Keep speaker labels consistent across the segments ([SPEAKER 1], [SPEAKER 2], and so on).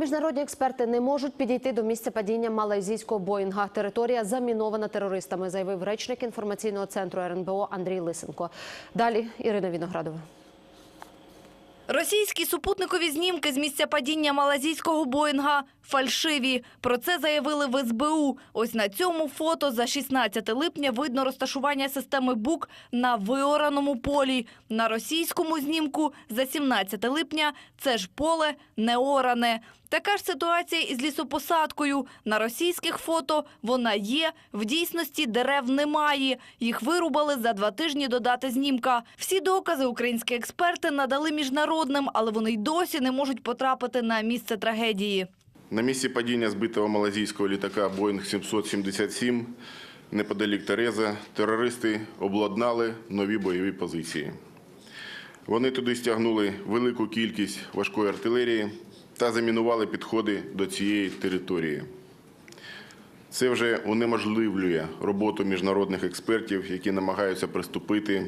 [SPEAKER 1] Міжнародні експерти не можуть підійти до місця падіння малайзійського Боїнга. Територія замінована терористами, заявив речник інформаційного центру РНБО Андрій Лисенко. Далі Ірина Віноградова.
[SPEAKER 2] Російські супутникові знімки з місця падіння малазійського Боїнга фальшиві. Про це заявили в СБУ. Ось на цьому фото за 16 липня видно розташування системи БУК на виораному полі. На російському знімку за 17 липня це ж поле не оране. Така ж ситуація із лісопосадкою. На російських фото вона є, в дійсності дерев немає. Їх вирубали за два тижні до дати знімка. Всі докази українські експерти надали міжнародним, але вони й досі не можуть потрапити на місце трагедії.
[SPEAKER 3] На місці падіння збитого малазійського літака Боїнг 777 неподалік Тереза терористи обладнали нові бойові позиції. Вони туди стягнули велику кількість важкої артилерії та замінували підходи до цієї території. Це вже унеможливлює роботу міжнародних експертів, які намагаються приступити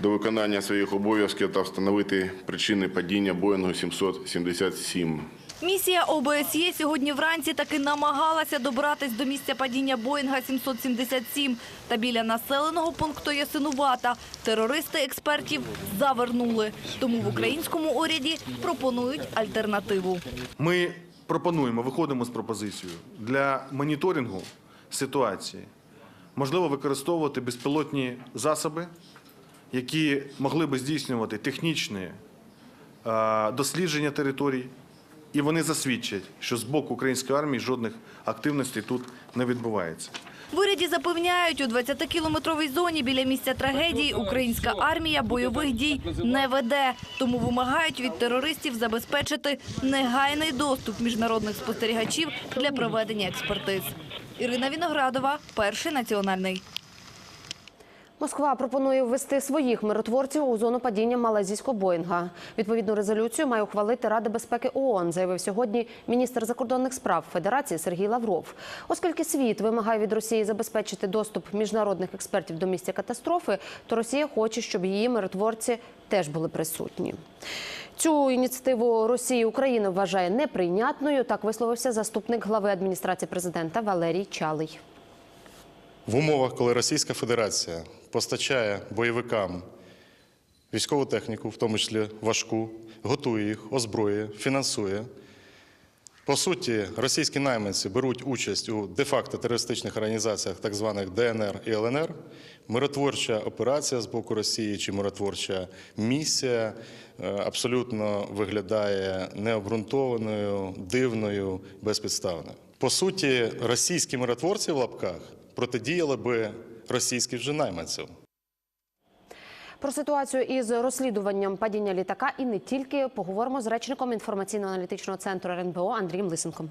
[SPEAKER 3] до виконання своїх обов'язків та встановити причини падіння Боїнгу 777.
[SPEAKER 2] Місія ОБСЄ сьогодні вранці таки намагалася добратись до місця падіння Боїнга 777. Та біля населеного пункту Ясинувата терористи експертів завернули. Тому в українському уряді пропонують альтернативу.
[SPEAKER 4] Ми пропонуємо, виходимо з пропозицією для моніторингу ситуації. Можливо використовувати безпілотні засоби, які могли би здійснювати технічні е, дослідження територій, і вони засвідчать, що з боку української армії жодних активностей тут не відбувається.
[SPEAKER 2] В уряді запевняють, у 20-кілометровій зоні біля місця трагедії українська армія бойових дій не веде. Тому вимагають від терористів забезпечити негайний доступ міжнародних спостерігачів для проведення експертиз. Ірина Віноградова, перший національний.
[SPEAKER 1] Москва пропонує ввести своїх миротворців у зону падіння малайзійського Боїнга. Відповідну резолюцію має ухвалити Рада безпеки ООН, заявив сьогодні міністр закордонних справ Федерації Сергій Лавров. Оскільки світ вимагає від Росії забезпечити доступ міжнародних експертів до місця катастрофи, то Росія хоче, щоб її миротворці теж були присутні. Цю ініціативу Росії Україна вважає неприйнятною. Так висловився заступник глави адміністрації президента Валерій Чалий.
[SPEAKER 5] В умовах, коли Російська Федерація постачає бойовикам військову техніку, в тому числі важку, готує їх, озброює, фінансує. По суті, російські найманці беруть участь у де-факто терористичних організаціях, так званих ДНР і ЛНР. Миротворча операція з боку Росії чи миротворча місія е, абсолютно виглядає необґрунтованою, дивною, безпідставною. По суті, російські миротворці в лапках протидіяли би російських же найманців.
[SPEAKER 1] Про ситуацію із розслідуванням падіння літака і не тільки поговоримо з речником інформаційно-аналітичного центру РНБО Андрієм Лисенком.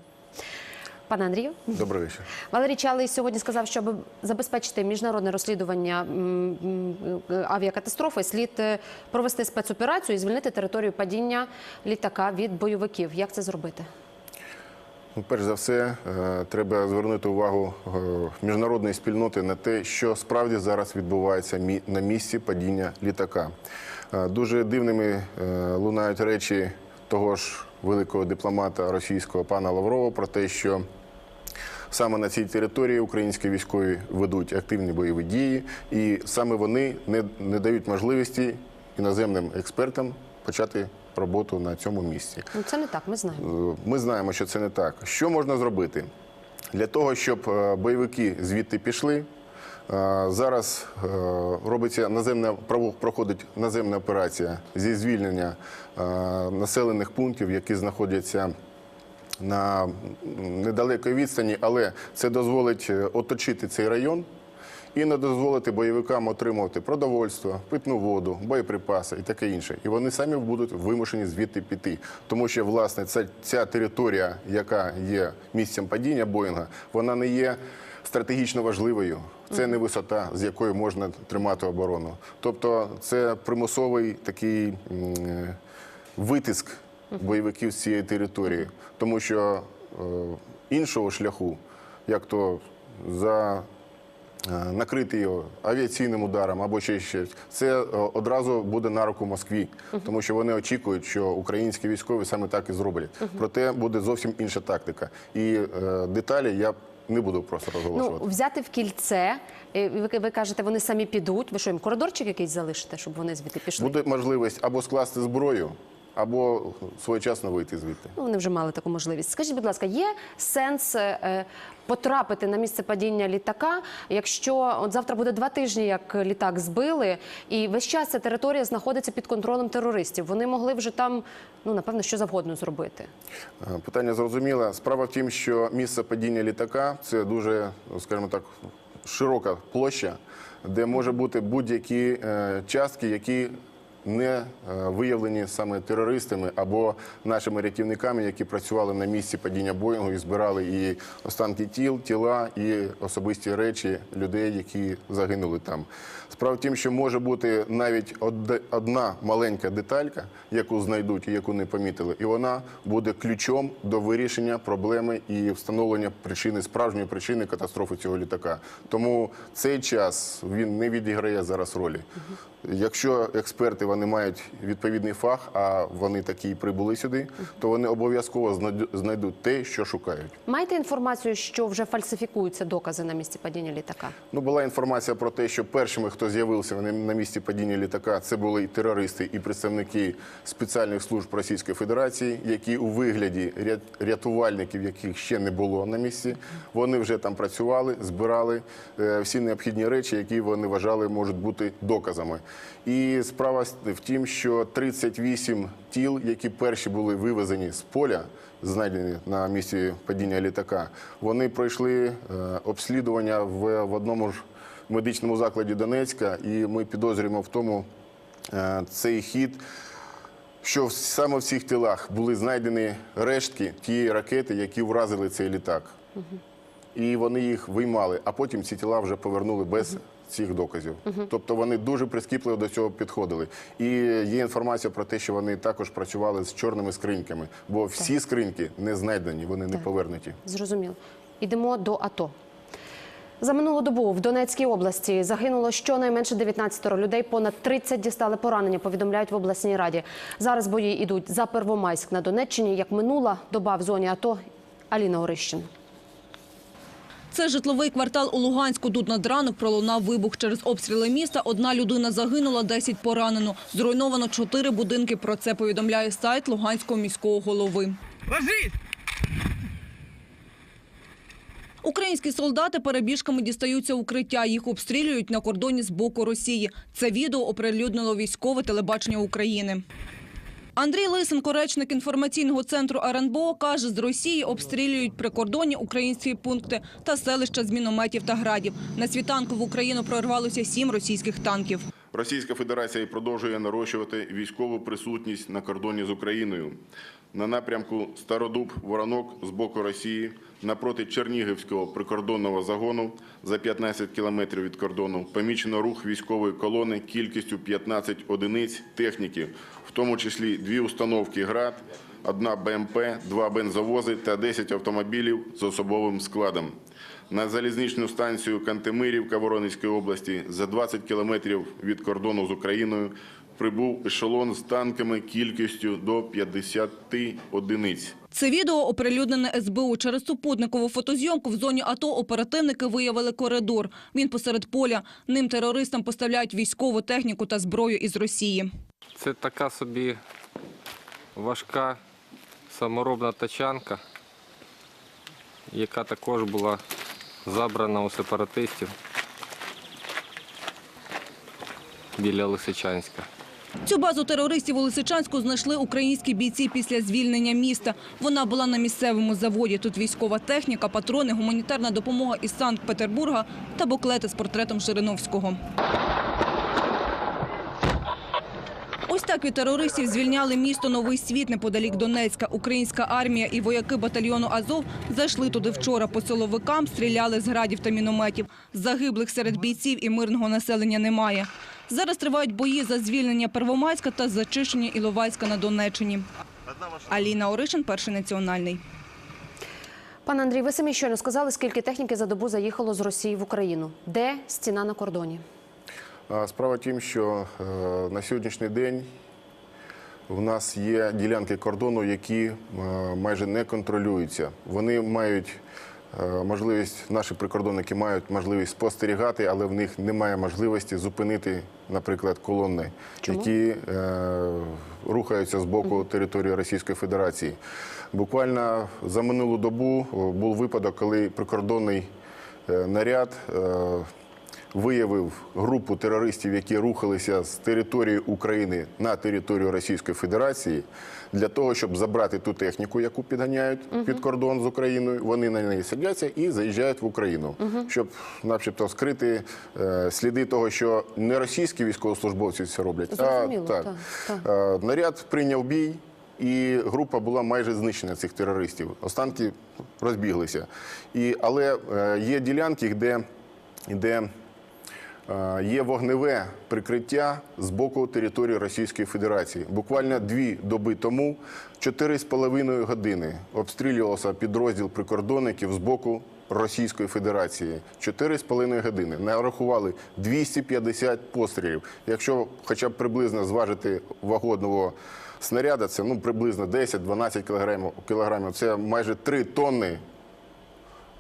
[SPEAKER 1] Пане Андрію,
[SPEAKER 3] Добрий вечір.
[SPEAKER 1] Валерій Чалий сьогодні сказав, щоб забезпечити міжнародне розслідування авіакатастрофи, слід е, провести спецоперацію і звільнити територію падіння літака від бойовиків. Як це зробити?
[SPEAKER 3] Ну, перш за все, е, треба звернути увагу е, міжнародної спільноти на те, що справді зараз відбувається на місці падіння літака. Е, Дуже дивними лунають речі того ж великого дипломата російського пана Лаврова про те, що Саме на цій території українські військові ведуть активні бойові дії, і саме вони не дають можливості іноземним експертам почати роботу на цьому місці.
[SPEAKER 1] Ну це не так. Ми знаємо.
[SPEAKER 3] Е, Ми знаємо, що це не так. Що можна зробити для того, щоб е, бойовики звідти пішли? е, Зараз робиться наземна проходить наземна операція зі звільнення населених пунктів, які знаходяться на недалекій відстані, але це дозволить оточити цей район і не дозволити бойовикам отримувати продовольство, питну воду, боєприпаси і таке інше. І вони самі будуть вимушені звідти піти. Тому що, власне, ця, ця територія, яка є місцем падіння Боїнга, вона не є стратегічно важливою. Це не висота, з якої можна тримати оборону. Тобто це примусовий такий е, витиск бойовиків з цієї території, тому що е, іншого шляху, як то за накрити його авіаційним ударом або ще щось, це е, одразу буде на руку Москві, тому що вони очікують, що українські військові саме так і зроблять. Проте буде зовсім інша тактика. І е, деталі я не буду просто розголошувати.
[SPEAKER 1] Ну, взяти в кільце, е, ви, ви кажете, вони самі підуть. Ви що, їм коридорчик якийсь залишите, щоб вони звідти пішли?
[SPEAKER 3] Буде можливість або скласти зброю, або своєчасно вийти звідти.
[SPEAKER 1] Ну, вони вже мали таку можливість. Скажіть, будь ласка, є сенс е, потрапити на місце падіння літака, якщо от завтра буде два тижні, як літак збили, і весь час ця територія знаходиться під контролем терористів. Вони могли вже там, ну напевно, що завгодно зробити.
[SPEAKER 3] Е, Питання зрозуміле. Справа в тім, що місце падіння літака це дуже, скажімо так, широка площа, де може бути будь-які е, частки, які не е, виявлені саме терористами або нашими рятівниками, які працювали на місці падіння Боїнгу і збирали і останки тіл, тіла, і особисті речі людей, які загинули там. Справа в тім, що може бути навіть одна маленька деталька, яку знайдуть і яку не помітили, і вона буде ключом до вирішення проблеми і встановлення причини справжньої причини катастрофи цього літака. Тому цей час він не відіграє зараз ролі. Якщо експерти вони мають відповідний фах, а вони такі і прибули сюди, то вони обов'язково знайду- знайдуть те, що шукають.
[SPEAKER 1] Маєте інформацію, що вже фальсифікуються докази на місці падіння літака?
[SPEAKER 3] Ну, була інформація про те, що першими, хто з'явився на- місці падіння літака, це були терористи, і представники спеціальних служб Російської Федерації, які у вигляді ря- рятувальників, яких ще не було на місці, вони вже там працювали, збирали е, всі необхідні речі, які вони вважали можуть бути доказами. І справа в тім, що 38 тіл, які перші були вивезені з поля, знайдені на місці падіння літака, вони пройшли е, обслідування в, в одному ж медичному закладі Донецька, і ми підозрюємо в тому е, цей хід. Що саме в цих тілах були знайдені рештки тієї ракети, які вразили цей літак. І вони їх виймали, а потім ці тіла вже повернули без цих доказів. Тобто вони дуже прискіпливо до цього підходили. І є інформація про те, що вони також працювали з чорними скриньками, бо всі скриньки не знайдені, вони не повернуті.
[SPEAKER 1] Зрозуміло. Ідемо до АТО. За минулу добу в Донецькій області загинуло щонайменше 19 людей, понад 30 дістали поранення, повідомляють в обласній раді. Зараз бої йдуть за Первомайськ на Донеччині, як минула доба в зоні АТО. Аліна Орищин.
[SPEAKER 6] Це житловий квартал у Луганську. Тут над ранок пролунав вибух. Через обстріли міста одна людина загинула, 10 поранено. Зруйновано чотири будинки. Про це повідомляє сайт Луганського міського голови. Українські солдати перебіжками дістаються укриття. Їх обстрілюють на кордоні з боку Росії. Це відео оприлюднило військове телебачення України. Андрій Лисенко, речник інформаційного центру РНБО, каже, з Росії обстрілюють прикордонні українські пункти та селища з мінометів та градів. На світанку в Україну прорвалося сім російських танків.
[SPEAKER 3] Російська Федерація продовжує нарощувати військову присутність на кордоні з Україною. На напрямку Стародуб, Воронок з боку Росії, напроти Чернігівського прикордонного загону за 15 кілометрів від кордону помічено рух військової колони кількістю 15 одиниць техніки, в тому числі дві установки «Град», одна БМП, два бензовози та 10 автомобілів з особовим складом. На залізничну станцію Кантемирівка Воронезької області за 20 кілометрів від кордону з Україною прибув ешелон з танками кількістю до 50 одиниць.
[SPEAKER 6] Це відео оприлюднене СБУ. Через супутникову фотозйомку в зоні АТО оперативники виявили коридор. Він посеред поля. Ним терористам поставляють військову техніку та зброю із Росії.
[SPEAKER 7] Це така собі важка саморобна тачанка, яка також була забрана у сепаратистів біля Лисичанська.
[SPEAKER 6] Цю базу терористів у Лисичанську знайшли українські бійці після звільнення міста. Вона була на місцевому заводі. Тут військова техніка, патрони, гуманітарна допомога із Санкт-Петербурга та буклети з портретом Жириновського. Ось так від терористів звільняли місто Новий Світ неподалік Донецька. Українська армія і вояки батальйону Азов зайшли туди вчора. По силовикам стріляли з градів та мінометів. Загиблих серед бійців і мирного населення немає. Зараз тривають бої за звільнення Первомайська та зачищення Іловайська на Донеччині. Аліна Оришин, перший національний.
[SPEAKER 1] Пане Андрій, ви самі щойно сказали, скільки техніки за добу заїхало з Росії в Україну. Де стіна на кордоні?
[SPEAKER 3] Справа тім, що е, на сьогоднішній день в нас є ділянки кордону, які е, майже не контролюються. Вони мають можливість, наші прикордонники мають можливість спостерігати, але в них немає можливості зупинити, наприклад, колони,
[SPEAKER 1] Чому?
[SPEAKER 3] які е, рухаються з боку території Російської Федерації. Буквально за минулу добу був випадок, коли прикордонний е, наряд. е, виявив групу терористів, які рухалися з території України на територію Російської Федерації, для того, щоб забрати ту техніку, яку підганяють під кордон з Україною. Вони на неї садяться і заїжджають в Україну, щоб, начебто, скрити е, сліди того, що не російські військовослужбовці це роблять,
[SPEAKER 1] Зрозуміло,
[SPEAKER 3] а так.
[SPEAKER 1] так,
[SPEAKER 3] Е, Наряд прийняв бій. І група була майже знищена цих терористів. Останки розбіглися. І, але е, є ділянки, де, де е, є вогневе прикриття з боку території Російської Федерації. Буквально дві доби тому, 4,5 години обстрілювався підрозділ прикордонників з боку Російської Федерації. 4,5 години. Нарахували 250 пострілів. Якщо хоча б приблизно зважити вагу одного снаряда, це ну, приблизно 10-12 кілограмів, кілограмів. Це майже 3 тонни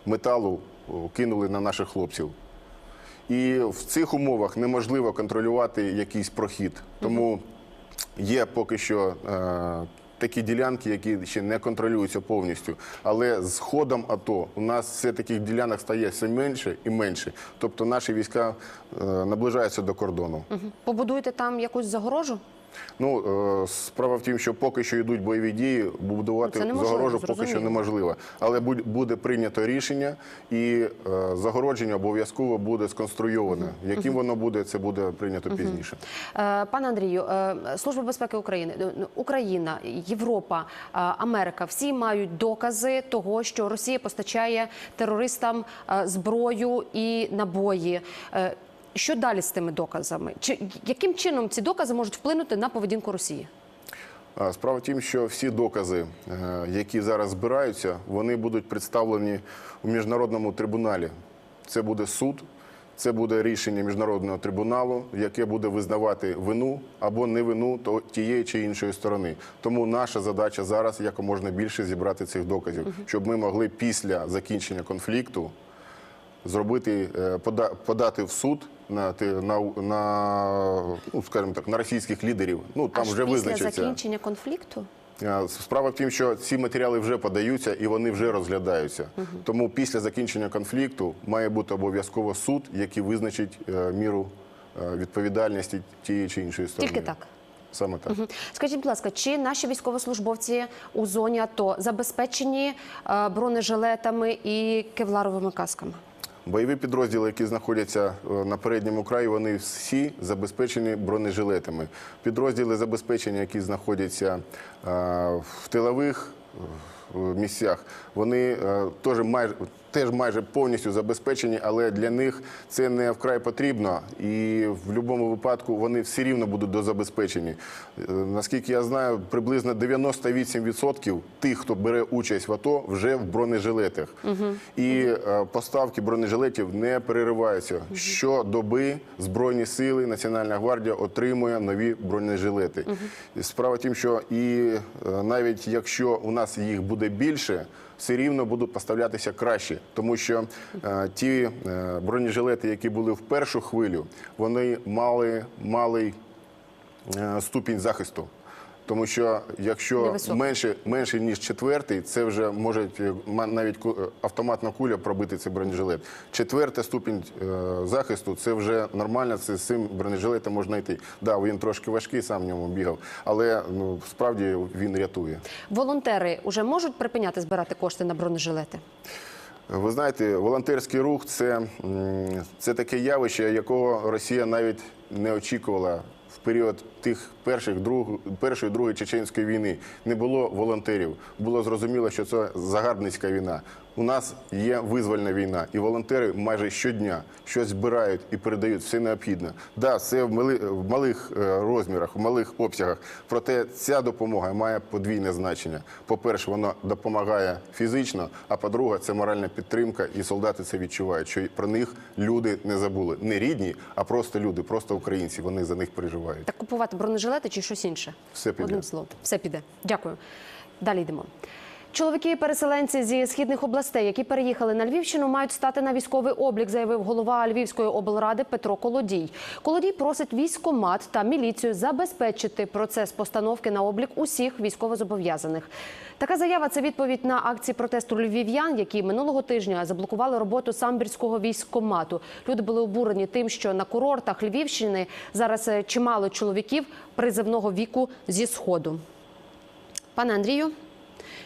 [SPEAKER 3] металу кинули на наших хлопців. І в цих умовах неможливо контролювати якийсь прохід. Тому є поки що е, такі ділянки, які ще не контролюються повністю. Але з ходом АТО у нас все таких ділянок стає все менше і менше. Тобто наші війська е, наближаються до кордону.
[SPEAKER 1] Побудуєте там якусь загорожу?
[SPEAKER 3] Ну, е, справа в тім, що поки що йдуть бойові дії, будувати
[SPEAKER 1] Це
[SPEAKER 3] загорожу поки що неможливо. Але буде прийнято рішення, і е, загородження обов'язково буде сконструйоване. Яким воно буде, це буде прийнято пізніше.
[SPEAKER 1] Е, Пане Андрію, Служба безпеки України, ну, Україна, Європа, Америка всі мають докази того, що Росія постачає терористам зброю і набої. Що далі з тими доказами? Чи яким чином ці докази можуть вплинути на поведінку Росії?
[SPEAKER 3] Справа в тім, що всі докази, е, які зараз збираються, вони будуть представлені у міжнародному трибуналі. Це буде суд, це буде рішення міжнародного трибуналу, яке буде визнавати вину або не вину то- тієї чи іншої сторони. Тому наша задача зараз якомога більше зібрати цих доказів, щоб ми могли після закінчення конфлікту зробити е, пода- подати в суд на на, на ну скажімо так на російських лідерів. Ну там
[SPEAKER 1] Аж
[SPEAKER 3] вже
[SPEAKER 1] після
[SPEAKER 3] визначиться.
[SPEAKER 1] закінчення конфлікту?
[SPEAKER 3] Справа в тім, що ці матеріали вже подаються і вони вже розглядаються. Тому після закінчення конфлікту має бути обов'язково суд, який визначить е, міру е, відповідальності тієї чи іншої сторони.
[SPEAKER 1] Тільки так.
[SPEAKER 3] Саме так.
[SPEAKER 1] Мгм. Скажіть, будь ласка, чи наші військовослужбовці у зоні АТО забезпечені е, бронежилетами і кевларовими касками?
[SPEAKER 3] Бойові підрозділи, які знаходяться е, на передньому краї, вони всі забезпечені бронежилетами. Підрозділи забезпечення, які знаходяться е, в тилових е, місцях, вони теж майже. Теж майже повністю забезпечені, але для них це не вкрай потрібно, і в будь-якому випадку вони все рівно будуть дозабезпечені. Е, Наскільки я знаю, приблизно 98% тих, хто бере участь в АТО, вже в бронежилетах. І е, поставки бронежилетів не перериваються. Щодоби Збройні сили, Національна гвардія отримує нові бронежилети. І Справа в тім, що і е, навіть якщо у нас їх буде більше, все рівно будуть поставлятися краще, тому що е, ті е, бронежилети, які були в першу хвилю, вони мали малий е, ступінь захисту. Тому що якщо менше, менше ніж четвертий, це вже може е, навіть е, автоматна куля пробити цей бронежилет. Четверта ступінь е, захисту це вже нормально. Це з цим бронежилетом можна йти. Да, він трошки важкий, сам в ньому бігав, але ну справді він рятує.
[SPEAKER 1] Волонтери вже можуть припиняти збирати кошти на бронежилети?
[SPEAKER 3] Ви знаєте, волонтерський рух це, це таке явище, якого Росія навіть не очікувала в період тих перших друг, першої другої чеченської війни не було волонтерів. Було зрозуміло, що це загарбницька війна. У нас є визвольна війна, і волонтери майже щодня щось збирають і передають все необхідне. Да, це в, мали, в малих е, розмірах, в малих обсягах. Проте ця допомога має подвійне значення. По-перше, вона допомагає фізично, а по-друге, це моральна підтримка, і солдати це відчувають, що про них люди не забули. Не рідні, а просто люди, просто українці. Вони за них переживають.
[SPEAKER 1] Так купувати бронежилети чи щось інше?
[SPEAKER 3] Все піде.
[SPEAKER 1] Одним словом, все піде. Дякую. Далі йдемо. Чоловіки-переселенці зі східних областей, які переїхали на Львівщину, мають стати на військовий облік, заявив голова Львівської облради Петро Колодій. Колодій просить військомат та міліцію забезпечити процес постановки на облік усіх військовозобов'язаних. Така заява це відповідь на акції протесту львів'ян, які минулого тижня заблокували роботу самбірського військкомату. Люди були обурені тим, що на курортах Львівщини зараз е, чимало чоловіків призивного віку зі сходу. Пане Андрію,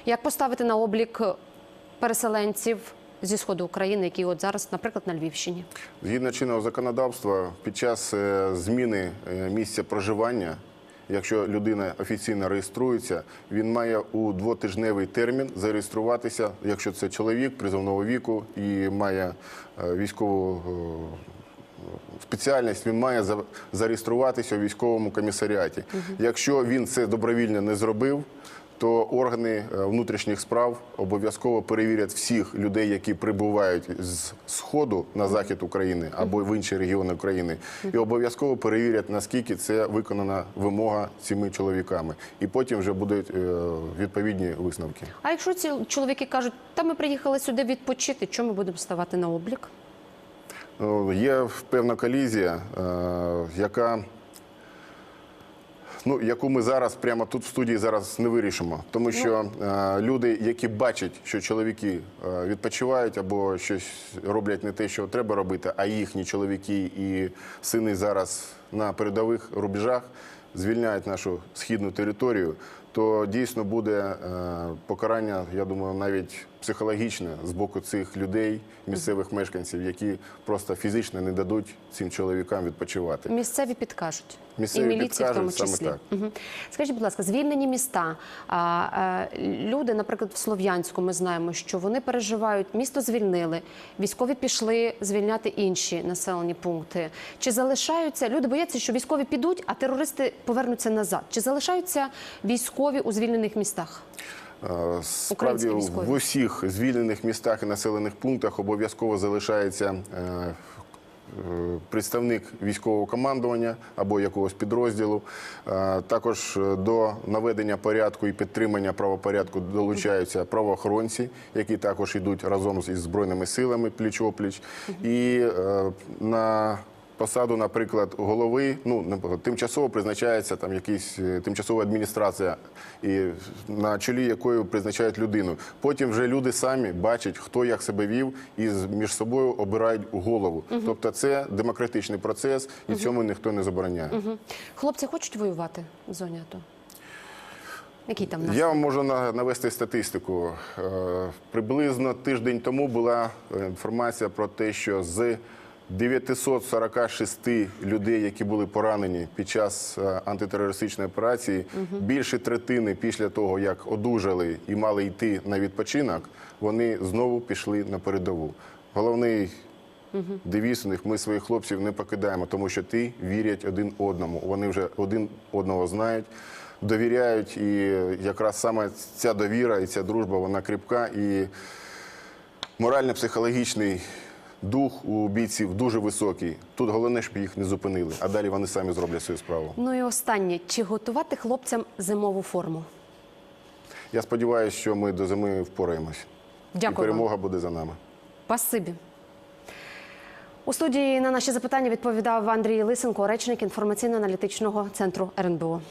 [SPEAKER 1] як поставити на облік переселенців зі сходу України, які от зараз, наприклад, на Львівщині?
[SPEAKER 3] Згідно чинного законодавства, під час е, зміни е, місця проживання, якщо людина офіційно реєструється, він має у двотижневий термін зареєструватися, якщо це чоловік призовного віку і має е, військову спеціальність, він має зареєструватися у військовому комісаріаті. Якщо він це добровільно не зробив, то органи е, внутрішніх справ обов'язково перевірять всіх людей, які прибувають з сходу на захід України або в інші регіони України, і обов'язково перевірять, наскільки це виконана вимога цими чоловіками. І потім вже будуть е, відповідні висновки.
[SPEAKER 1] А якщо ці чоловіки кажуть, та ми приїхали сюди відпочити, чому ми будемо ставати на облік?
[SPEAKER 3] Ну, Є певна колізія, е, яка ну, яку ми зараз прямо тут в студії зараз не вирішимо. Тому що е, люди, які бачать, що чоловіки е, відпочивають або щось роблять не те, що треба робити, а їхні чоловіки і сини зараз на передових рубежах звільняють нашу східну територію, то дійсно буде е, покарання, я думаю, навіть психологічне з боку цих людей, місцевих мешканців, які просто фізично не дадуть цим чоловікам відпочивати.
[SPEAKER 1] Місцеві підкажуть.
[SPEAKER 3] Місцеві
[SPEAKER 1] і міліція в тому числі.
[SPEAKER 3] так.
[SPEAKER 1] Мгм. Скажіть, будь ласка, звільнені міста. А, е, люди, наприклад, в Слов'янську, ми знаємо, що вони переживають, місто звільнили, військові пішли звільняти інші населені пункти. Чи залишаються люди бояться, що військові підуть, а терористи повернуться назад? Чи залишаються військові у звільнених містах?
[SPEAKER 3] Е, Справді в усіх звільнених містах і населених пунктах обов'язково залишається е, е, представник військового командування або якогось підрозділу. Також до наведення порядку і підтримання правопорядку долучаються правоохоронці, які також йдуть разом із збройними силами пліч-опліч. І на посаду, наприклад, голови, ну тимчасово призначається там якийсь е, тимчасова адміністрація, і на чолі якої призначають людину. Потім вже люди самі бачать, хто як себе вів, і між собою обирають голову. Тобто це демократичний процес, і цьому ніхто не забороняє.
[SPEAKER 1] Мгм. Хлопці хочуть воювати в зоні АТО? Який там нас?
[SPEAKER 3] Я вам можу навести статистику. Е, Приблизно тиждень тому була е, інформація про те, що з 946 людей, які були поранені під час е, антитерористичної операції, більше третини після того, як одужали і мали йти на відпочинок, вони знову пішли на передову. Головний девіз у них ми своїх хлопців не покидаємо, тому що ти вірять один одному. Вони вже один одного знають, довіряють, і якраз саме ця довіра і ця дружба вона кріпка. І морально-психологічний дух у бійців дуже високий. Тут головне, щоб їх не зупинили, а далі вони самі зроблять свою справу.
[SPEAKER 1] Ну і останнє, чи готувати хлопцям зимову форму?
[SPEAKER 3] Я сподіваюся, що ми до зими впораємось.
[SPEAKER 1] Дякую. вам.
[SPEAKER 3] перемога буде за нами.
[SPEAKER 1] Спасибі. У студії на наші запитання відповідав Андрій Лисенко, речник інформаційно-аналітичного центру РНБО.